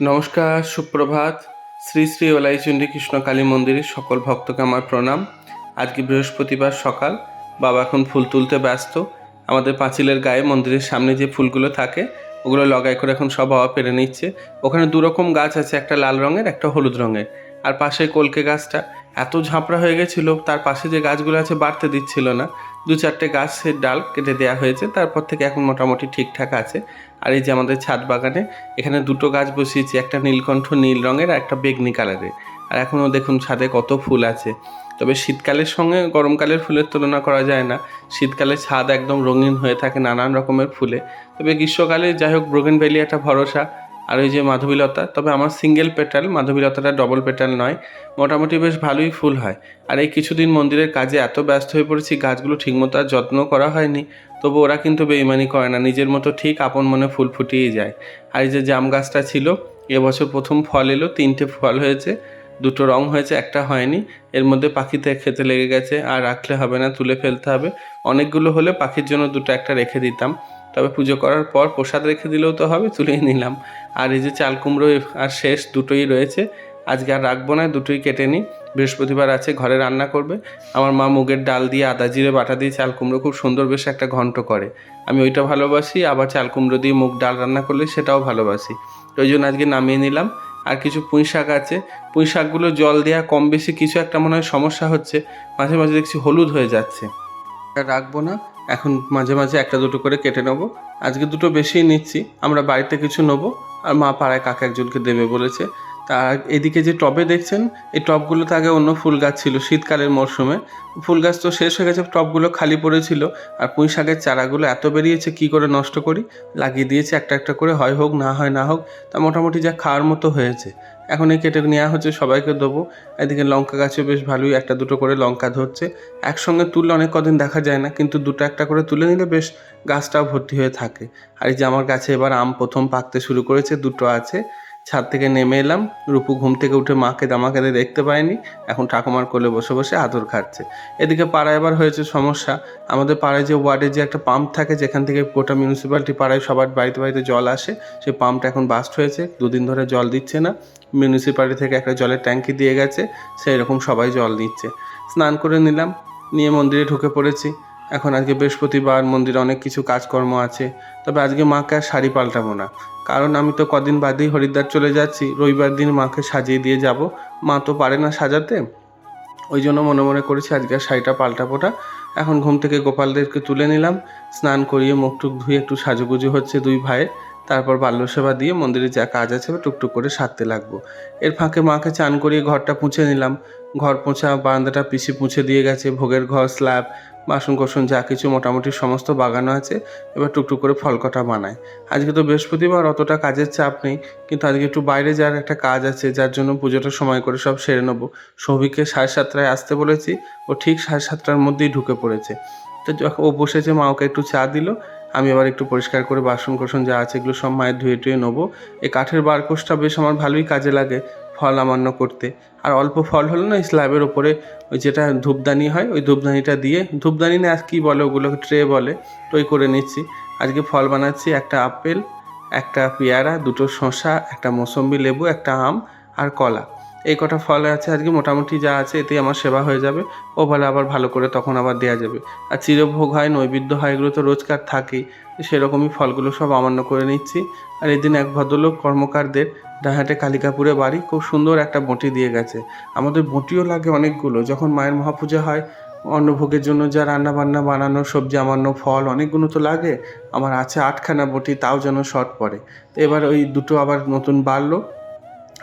নমস্কার, সুপ্রভাত। শ্রী শ্রী ওলাইচণ্ডী কৃষ্ণ কালী মন্দিরের সকল ভক্তকে আমার প্রণাম। আজকে বৃহস্পতিবার সকাল, বাবা এখন ফুল তুলতে ব্যস্ত। আমাদের পাঁচিলের গায়ে মন্দিরের সামনে যে ফুলগুলো থাকে, ওগুলো লগাই করে এখন সব হাওয়া পেরে নিচ্ছে। ওখানে দুরকম গাছ আছে, একটা লাল রঙের, একটা হলুদ রঙের। আর পাশে কলকে গাছটা এত ঝাঁপড়া হয়ে গেছিল, তার পাশে যে গাছগুলো আছে বাড়তে দিচ্ছিল না। দু চারটে গাছের ডাল কেটে দেওয়া হয়েছে, তারপর থেকে এখন মোটামুটি ঠিকঠাক আছে। আর এই যে আমাদের ছাদ বাগানে, এখানে দুটো গাছ বসিয়েছি, একটা নীলকণ্ঠ নীল রঙের আর একটা বেগনি কালারের। আর এখনও দেখুন ছাদে কত ফুল আছে। তবে শীতকালের সঙ্গে গরমকালের ফুলের তুলনা করা যায় না। শীতকালে ছাদ একদম রঙিন হয়ে থাকে নানান রকমের ফুলে। তবে গ্রীষ্মকালে যাই হোক ব্রোগেন ভ্যালি একটা ভরসা। আর ওই যে মাধবীলতা, তবে আমার সিঙ্গেল পেটাল মাধবীলতাটা ডবল পেটাল নয়, মোটামুটি বেশ ভালোই ফুল হয়। আর এই কিছুদিন মন্দিরের কাজে এত ব্যস্ত হয়ে পড়েছি, গাছগুলো ঠিকমতো আর যত্ন করা হয়নি। তবু ওরা কিন্তু বেইমানি করে না, নিজের মতো ঠিক আপন মনে ফুল ফুটিয়েই যায়। আর এই যে জাম গাছটা ছিল এবছর প্রথম ফল এলো, তিনটে ফল হয়েছে, দুটো রং হয়েছে, একটা হয়নি। এর মধ্যে পাখিতে খেতে লেগে গেছে, আর রাখলে হবে না, তুলে ফেলতে হবে। অনেকগুলো হলে পাখির জন্য দুটো একটা রেখে দিতাম। তবে পুজো করার পর প্রসাদ রেখে দিলেও তো হবে, তুলেই নিলাম। আর এই যে চাল কুমড়ো আর শেষ দুটোই রয়েছে, আজকে আর রাখব না, দুটোই কেটে নিই। বৃহস্পতিবার আছে, ঘরে রান্না করবে। আমার মা মুগের ডাল দিয়ে আদা জিরে বাটা দিয়ে চাল কুমড়ো খুব সুন্দর বেশ একটা ঘন্ট করে। আমি ওইটা ভালোবাসি, আবার চাল কুমড়ো দিয়ে মুগ ডাল রান্না করলে সেটাও ভালোবাসি। ওই জন্য আজকে নামিয়ে নিলাম। আর কিছু পুঁই শাক আছে। পুঁই শাকগুলো জল দেওয়া কম বেশি কিছু একটা মনে হয় সমস্যা হচ্ছে। মাঝে মাঝে দেখছি হলুদ হয়ে যাচ্ছে। রাখব না। এখন মাঝে মাঝে একটা দুটো করে কেটে নেব। আজকে দুটো বেশি নিচ্ছি, আমরা বাড়িতে কিছু নেব, আর মা পাড়ায় কাকা একজনকে দেবে বলেছে। তা এদিকে যে টবে দেখছেন, এই টবগুলোতে আগে অন্য ফুল গাছ ছিল শীতকালের মরশুমে। ফুল গাছ তো শেষ হয়ে গেছে, টবগুলো খালি পড়েছিল আর পুঁই শাকের চারাগুলো এত বেরিয়েছে, কি করে নষ্ট করি? লাগিয়ে দিয়েছে একটা একটা করে, হয় হোক, না হয় না হোক, তা মোটামুটি যা খাওয়ার মতো হয়েছে। এখন এই কেটে নেওয়া হচ্ছে, সবাইকে দেবো। এদিকে লঙ্কা গাছও বেশ ভালোই, একটা দুটো করে লঙ্কা ধরছে। একসঙ্গে তুললে অনেক কদিন দেখা যায় না, কিন্তু দুটো একটা করে তুলে নিলে বেশ গাছটাও ভর্তি হয়ে থাকে। আর এই যে আমার গাছে এবার আম প্রথম পাকতে শুরু করেছে, দুটো আছে। ছাদ থেকে নেমে এলাম। রূপু ঘুম থেকে উঠে মাকে দামাকে দেখতে পায়নি। এখন ঠাকুমার কোলে বসে বসে আদর খাচ্ছে। এদিকে পাড়ায় এবার হয়েছে সমস্যা। আমাদের পাড়ায় যে ওয়ার্ডে যে একটা পাম্প থাকে, যেখান থেকে গোটা মিউনিসিপ্যালিটি পাড়ায় সবার বাড়িতে বাড়িতে জল আসে, সেই পাম্পটা এখন বাস্ট হয়েছে। দুদিন ধরে জল দিচ্ছে না। মিউনিসিপ্যালিটি থেকে একটা জলের ট্যাঙ্কি দিয়ে গেছে, সেই রকম সবাই জল নিচ্ছে। স্নান করে নিলাম, নিয়ে মন্দিরে ঢুকে পড়েছি। এখন আজকে বৃহস্পতিবার, মন্দিরে অনেক কিছু কাজকর্ম আছে। তবে আজকে মাকে আর শাড়ি পাল্টাবো না। কারণ আমি তো কদিন বাদেই হরিদ্বার চলে যাচ্ছি, রবিবার দিন মাকে সাজিয়ে দিয়ে যাব। মা তো পারে না সাজাতে। ওই জন্য মনে মনে করেছি আজকে আর শাড়িটা পাল্টাবো না এখন ঘুম থেকে গোপালদেরকে তুলে নিলাম। স্নান করিয়ে মুখ টুক ধুয়ে একটু সাজুগুজু হচ্ছে দুই ভাইয়ের। তারপর বাল্য সেবা দিয়ে মন্দিরে যা কাজ আছে টুকটুক করে সারতে লাগবো। এর ফাঁকে মাকে চান করিয়ে ঘরটা পুঁছে নিলাম। ঘর পোঁছা বারান্দাটা পিসি পুঁছে দিয়ে গেছে। ভোগের ঘর, স্ল্যাব বাসন কোসন যা কিছু মোটামুটি সমস্ত বাগানো আছে, এবার টুকটুক করে ফলকটা বানায়। আজকে তো বৃহস্পতিবার, অতটা কাজের চাপ নেই, কিন্তু আজকে একটু বাইরে যাওয়ার একটা কাজ আছে, যার জন্য পুজোটা সময় করে সব সেরে নেব। সৌভিককে সাড়ে সাতটায় আসতে বলেছি, ও ঠিক সাড়ে সাতটার মধ্যেই ঢুকে পড়েছে। তো যখন ও বসেছে, মা ওকে একটু চা দিল, আমি এবার একটু পরিষ্কার করে বাসন কোসন যা আছে, এগুলো সব মায়ের ধুয়ে টুয়ে নেব। এই কাঠের বারকোষটা বেশ আমার ভালোই কাজে লাগে। ফল আমান্য করতে। আর অল্প ফল হলো না স্ল্যাবের ওপরে ওই যেটা ধূপদানি হয়, ওই ধূপদানিটা দিয়ে, ধূপদানি না কী বলে ওগুলোকে, ট্রে বলে তো ওই করে নিচ্ছি। আজকে ফল বানাচ্ছি একটা আপেল, একটা পেয়ারা, দুটো শসা, একটা মৌসম্বি লেবু, একটা আম আর কলা। এই কটা ফল আছে আজকে মোটামুটি যা আছে এতেই আমার সেবা হয়ে যাবে। ও বলে আবার ভালো করে তখন আবার দেওয়া যাবে। আর চিরভোগ হয়, নৈবেদ্য হয়, এগুলো তো রোজকার থাকেই। সেরকমই ফলগুলো সব আমান্য করে নিচ্ছি। আর এদিন এক ভদ্রলোক কর্মকারদের ডাহাটে কালিকাপুরে বাড়ি খুব সুন্দর একটা বঁটি দিয়ে গেছে। আমাদের বঁটিও লাগে অনেকগুলো, যখন মায়ের মহাপূজা হয়, অন্নভোগের জন্য যা রান্না বান্না বানানো, সবজি আমান্য, ফল, অনেকগুলো তো লাগে। আমার আছে আটখানা বটি, তাও যেন শর্ট পড়ে। তো এবার ওই দুটো আবার নতুন বাড়লো।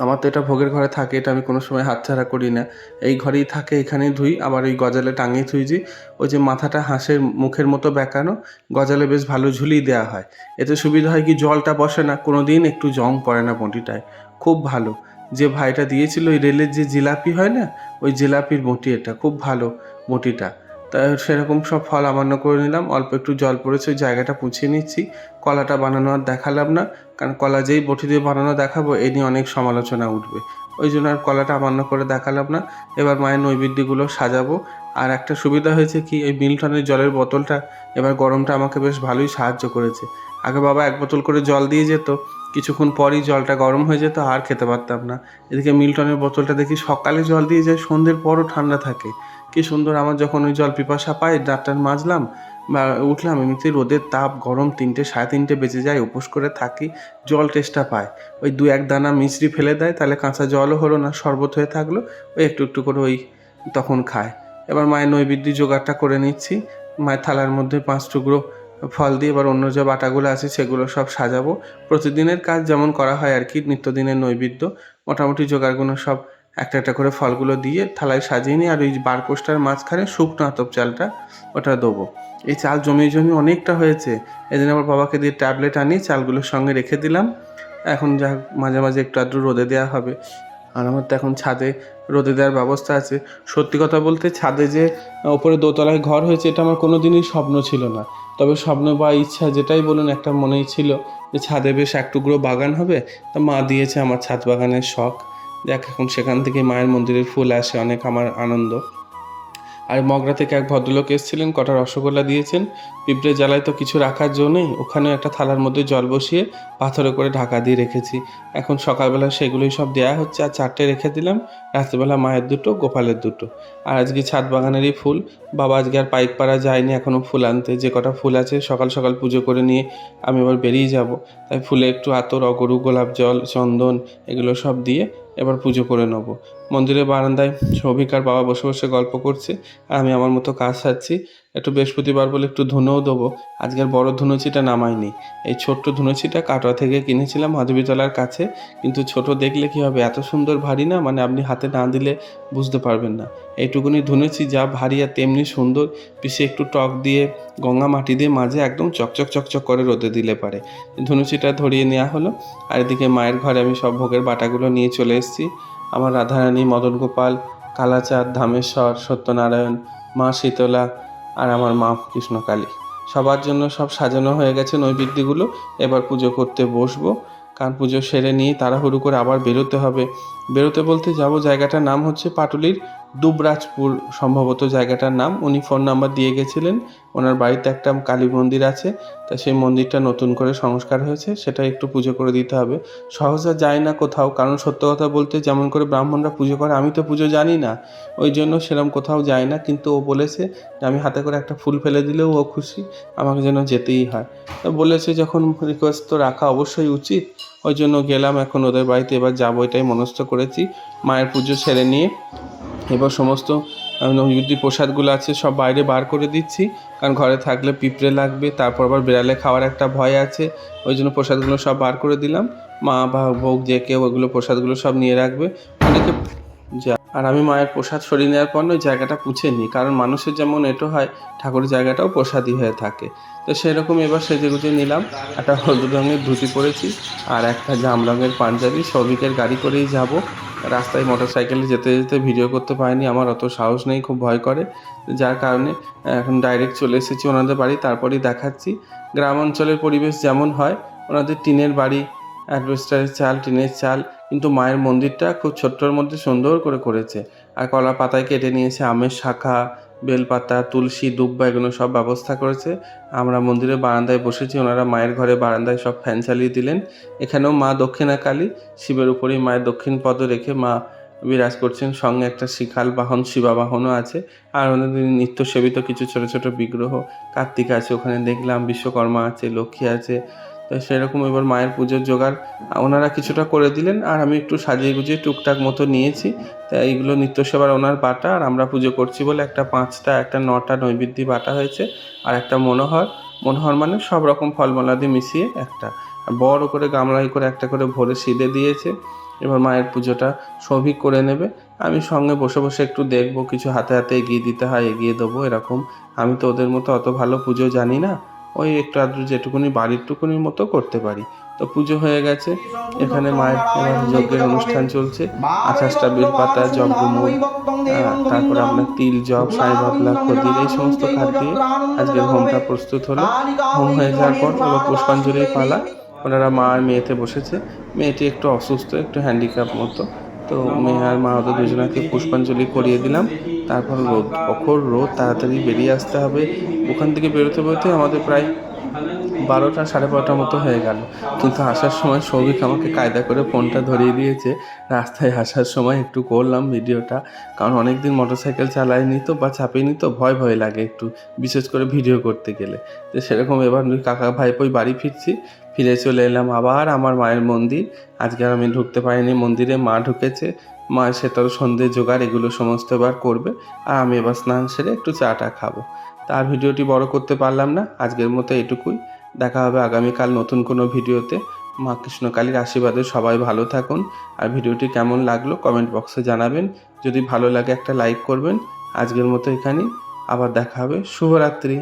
আমার তো এটা ভোগের ঘরে থাকে, এটা আমি কোনো সময় হাতছাড়া করি না। এই ঘরেই থাকে, এখানেই ধুই, আবার ওই গজালে টাঙিয়ে থুইছি ওই যে মাথাটা হাঁসের মুখের মতো বেঁকানো, গজালে বেশ ভালো ঝুলিয়ে দেওয়া হয়। এতে সুবিধা হয় কি, জলটা বসে না কোনো দিন একটু জং পড়ে না বঁটিটায়। খুব ভালো। যে ভাইটা দিয়েছিল, ওই রেলের যে জিলাপি হয় না, ওই জিলাপির বঁটি এটা, খুব ভালো বঁটিটা। তা সেরকম সব ফল আমান্য করে নিলাম। অল্প একটু জল পড়েছে, ওই জায়গাটা পুছিয়ে নিচ্ছি। কলাটা বানানো আর দেখালাম না, কারণ কলা যেই বটি দিয়ে বানানো দেখাবো, এ নিয়ে অনেক সমালোচনা উঠবে। ওই জন্য আর কলাটা আমান্য করে দেখালাম না। এবার মায়ের নৈবেদ্যগুলো সাজাবো। আর একটা সুবিধা হয়েছে কি, এই মিল্টনের জলের বোতলটা, এবার গরমটা আমাকে বেশ ভালোই সাহায্য করেছে। আগে বাবা এক বোতল করে জল দিয়ে যেত, কিছুক্ষণ পরই জলটা গরম হয়ে যেত, আর খেতে পারতাম না। এদিকে মিল্টনের বোতলটা দেখি সকালে জল দিয়ে যায়, সন্ধ্যের পরও ঠান্ডা থাকে। কি সুন্দর আমার যখন ওই জল পিপাসা পাই ডাক্তার মাজলাম, বা উঠলাম, এমনিতেই রোদের তাপ গরম তিনটে, সাড়ে তিনটে বেজে যায়, উপোস করে থাকি, জল টেস্টটা পায়। ওই দু এক দানা মিশ্রি ফেলে দেয়, তাহলে কাঁচা জলও হলো না, শরবত হয়ে থাকল, ওই একটু একটু করে ওই তখন খায়। এবার মায়ের নৈবেদ্য জোগাড়টা করে নিচ্ছি, মায়ের থালার মধ্যে পাঁচ টুকরো ফল দিয়ে এবার অন্য যে বাটাগুলো আছে, সেগুলো সব সাজাবো। প্রতিদিনের কাজ যেমন করা হয় আর কি, নিত্যদিনের নৈবেদ্য, মোটামুটি জোগাড়গুলো সব একটা একটা করে ফলগুলো দিয়ে থালায় সাজিয়ে নিই আর ওই বারকোষ্টার মাঝখানে শুকনো আতপ চালটা ওটা দেবো। এই চাল জমিয়ে জমি অনেকটা হয়েছে। এদিন আমার বাবাকে দিয়ে ট্যাবলেট আনি চালগুলোর সঙ্গে রেখে দিলাম। এখন যা মাঝে মাঝে একটু আধটু রোদে দেওয়া হবে। আর আমার তো এখন ছাদে রোদে দেওয়ার ব্যবস্থা আছে। সত্যি কথা বলতে ছাদে যে ওপরে দোতলায় ঘর হয়েছে, এটা আমার কোনো দিনই স্বপ্ন ছিল না। তবে স্বপ্ন বা ইচ্ছা যেটাই বলুন, একটা মনেই ছিল যে ছাদে বেশ এক টুকরো বাগান হবে। তা মা দিয়েছে আমার ছাদ বাগানের শখ। দেখ, এখন সেখান থেকে মায়ের মন্দিরের ফুল আসে, অনেক আমার আনন্দ। আর মগরা থেকে এক ভদ্রলোক এসেছিলেন, কটা রসগোল্লা দিয়েছেন। পিঁপড়ে জ্বালায় তো কিছু রাখার জন্যই ওখানে একটা থালার মধ্যে জল বসিয়ে পাথরে করে ঢাকা দিয়ে রেখেছি। এখন সকালবেলা সেগুলোই সব দেয়া হচ্ছে, আর চারটে রেখে দিলাম, রাত্রিবেলা মায়ের দুটো, গোপালের দুটো। আর আজকে ছাদ বাগানেরই ফুল, বাবা আজকে আর পাইক পাড়া যায়নি, এখনও ফুল আনতে, যে কটা ফুল আছে সকাল সকাল পুজো করে নিয়ে আমি আবার বেরিয়ে যাব। তাই ফুলে একটু আতর, অগরু, গোলাপ জল, চন্দন, এগুলো সব দিয়ে এবার পুজো করে নেব। মন্দিরের বারান্দায় সৌভিকার বাবা বসে বসে গল্প করছে, আর আমি আমার মতো কাজ সারছি। একটু বৃহস্পতিবার বলে একটু ধুনোও দেবো। আজকের বড় ধুনুচিটা নামাইনি। এই ছোট্ট ধুনুচিটা কাটোয়া থেকে কিনেছিলাম মাধবীতলার কাছে, কিন্তু ছোট দেখলে কি হবে? এত সুন্দর ভারী না? মানে আপনি হাতে না দিলে বুঝতে পারবেন না। এইটুকুনি ধুনেছি, যা ভারী আর তেমনি সুন্দর পিসে একটু টক দিয়ে গঙ্গা মাটি দিয়ে মাঝে একদম চকচক চকচক করে রোদে দিলে পারে। ধনুচিটা ধরিয়ে নেওয়া হলো, আর এদিকে মায়ের ঘরে আমি সব ভোগের বাটাগুলো নিয়ে চলে এসেছি। আমার রাধারানী মদন গোপাল কালাচাঁদ, ধামেশ্বর, সত্যনারায়ণ, মা শীতলা আর আমার মা কৃষ্ণকালী। সবার জন্য সব সাজানো হয়ে গেছে নৈবেদ্যগুলো। এবার পুজো করতে বসবো। কারণ পুজো সেরে নিয়ে তাড়াহুড়ো করে আবার বেরোতে হবে। বেরোতে বলতে যাব জায়গাটার নাম হচ্ছে পাটুলির দুবরাজপুর সম্ভবত জায়গাটার নাম। উনি ফোন নাম্বার দিয়ে গেছিলেন। ওনার বাড়িতে একটা কালী মন্দির আছে। তা সেই মন্দিরটা নতুন করে সংস্কার হয়েছে। সেটা একটু পুজো করে দিতে হবে। সহজে যায় না কোথাও। কারণ সত্য কথা বলতে যেমন করে ব্রাহ্মণরা পুজো করে, আমি তো পুজো জানি না। ওই জন্য সেরকম কোথাও যায় না। কিন্তু ও বলেছে যে আমি হাতে করে একটা ফুল ফেলে দিলেও ও খুশি। আমাকে যেন যেতেই হয়। তো বলেছে যখন রিকোয়েস্ট তো রাখা অবশ্যই উচিত। ওই জন্য গেলাম। এখন ওদের বাড়িতে এবার যাব এটাই মনস্থ করেছি। মায়ের পুজো ছেড়ে নিয়ে। এবার সমস্ত নৈবেদ্য প্রসাদগুলো আছে, সব বাইরে বার করে দিচ্ছি। কারণ ঘরে থাকলে পিঁপড়ে লাগবে, তারপর আবার বিড়ালে খাওয়ার একটা ভয় আছে। ওই জন্য প্রসাদগুলো সব বার করে দিলাম। মা বা ভোগ যে কেউ ওগুলো প্রসাদগুলো সব নিয়ে রাখবে। অনেকে যা আর আমি মায়ের প্রসাদ সরিয়ে নেওয়ার পর ওই জায়গাটা পুছে নিই, কারণ মানুষের যেমন এটো হয়, ঠাকুরের জায়গাটাও প্রসাদই হয়ে থাকে। তো সেরকম এবার সেজে গুজে নিলাম, একটা হলুদ রঙের ধুতি পরেছি, আর একটা জাম রঙের পাঞ্জাবি, সৌভিকের গাড়ি করেই যাব। রাস্তায় মোটর সাইকেলে যেতে যেতে ভিডিও করতে পারিনি, আমার অত সাহস নেই, খুব ভয় করে। যার কারণে এখন ডাইরেক্ট চলে এসেছি ওনাদের বাড়ি, তারপরেই দেখাচ্ছি। গ্রাম অঞ্চলের পরিবেশ যেমন হয়, ওনাদের টিনের বাড়ি, অ্যাডভেস্টারের চাল, টিনের চাল কিন্তু মায়ের মন্দিরটা খুব ছোট্টর মধ্যে সুন্দর করে করেছে। আর কলা পাতায় কেটে নিয়েছে আমের শাখা, বেলপাতা, তুলসী, দুব্বা এগুলো সব ব্যবস্থা করেছে। আমরা মন্দিরের বারান্দায় বসেছি, ওনারা মায়ের ঘরে বারান্দায় সব ফ্যান চালিয়ে দিলেন। এখানেও মা দক্ষিণা কালী শিবের উপরেই মায়ের দক্ষিণ পদ রেখে মা বিরাজ করছেন। সঙ্গে একটা শিখাল বাহন, শিবা বাহনও আছে। আর ওনাদের নিত্য সেবিত কিছু ছোট ছোট বিগ্রহ, কার্তিক আছে ওখানে দেখলাম, বিশ্বকর্মা আছে, লক্ষ্মী আছে। তো সেরকম এবার মায়ের পুজোর জোগাড়, ওনারা কিছুটা করে দিলেন আর আমি একটু সাজিয়ে গুজিয়ে টুকটাক মতো নিয়েছি। তা এইগুলো নিত্য সেবার ওনার বাটা আর আমরা পুজো করছি বলে একটা পাঁচটা, একটা নটা নৈবেদ্য বাটা হয়েছে আর একটা মনোহর। মনোহর মানে সব রকম ফলমলাদি মিশিয়ে একটা। বড় করে, গামলাই করে, একটা করে ভরে সিদে দিয়েছে। এবার মায়ের পুজোটা সৌভিক করে নেবে। আমি সঙ্গে বসে বসে একটু দেখব, কিছু হাতে হাতে এগিয়ে দিতে হয়, এগিয়ে দেবো, এরকম। আমি তো ওদের মতো অত ভালো পুজো জানি না। ওই একটু আধটু যেটুকুনি বাড়ির টুকুনির মতো করতে পারি। তো পুজো হয়ে গেছে। এখানে মায়ের যজ্ঞের অনুষ্ঠান চলছে। আঠাশটা বেলপাতা যজ্ঞমূল তারপরে আপনার তিল, জব, সাই বাবলা, খদির, এই সমস্ত খাদ দিয়ে আজকের হোমটা প্রস্তুত হলো। হোম হয়ে যাওয়ার পর এবার পুষ্পাঞ্জলির পালা। ওনারা মা আর মেয়েতে বসেছে। মেয়েটি একটু অসুস্থ, একটু হ্যান্ডিক্যাপ মতো। তো মেয়ে আর মা ওদের দুজনাকে পুষ্পাঞ্জলি করিয়ে দিলাম। তারপর রোদ কখন রোদ, তাড়াতাড়ি বেরিয়ে আসতে হবে। ওখান থেকে বেরোতে বেরোতে আমাদের প্রায় বারোটা, সাড়ে বারোটার মতো হয়ে গেল। কিন্তু আসার সময় সৌভিক আমাকে কায়দা করে ফোনটা ধরিয়ে দিয়েছে। রাস্তায় আসার সময় একটু করলাম ভিডিওটা, কারণ অনেক দিন মোটরসাইকেল চালায়নি তো বা চাপিনি তো ভয় ভয় লাগে একটু, বিশেষ করে ভিডিও করতে গেলে। তো সেরকম এবার কাকা ভাইপোই বাড়ি ফিরছি। ফিরে চলে এলাম আবার আমার মায়ের মন্দির। আজকে আর আমি ঢুকতে পারিনি, মন্দিরে মা ঢুকেছে। মা সে সেটারও সন্ধে জোগাড়, এগুলো সমস্ত এবার করবে। আর আমি এবার স্নান সেরে একটু চাটা খাব। তার ভিডিওটি বড় করতে পারলাম না, আজকের মতো এটুকুই। দেখা হবে আগামীকাল নতুন কোনো ভিডিওতে। মা কৃষ্ণকালীর আশীর্বাদে সবাই ভালো থাকুন। আর ভিডিওটি কেমন লাগল কমেন্ট বক্সে জানাবেন। যদি ভালো লাগে একটা লাইক করবেন। আজকের মতো এখানেই। আবার দেখা হবে। শুভরাত্রি।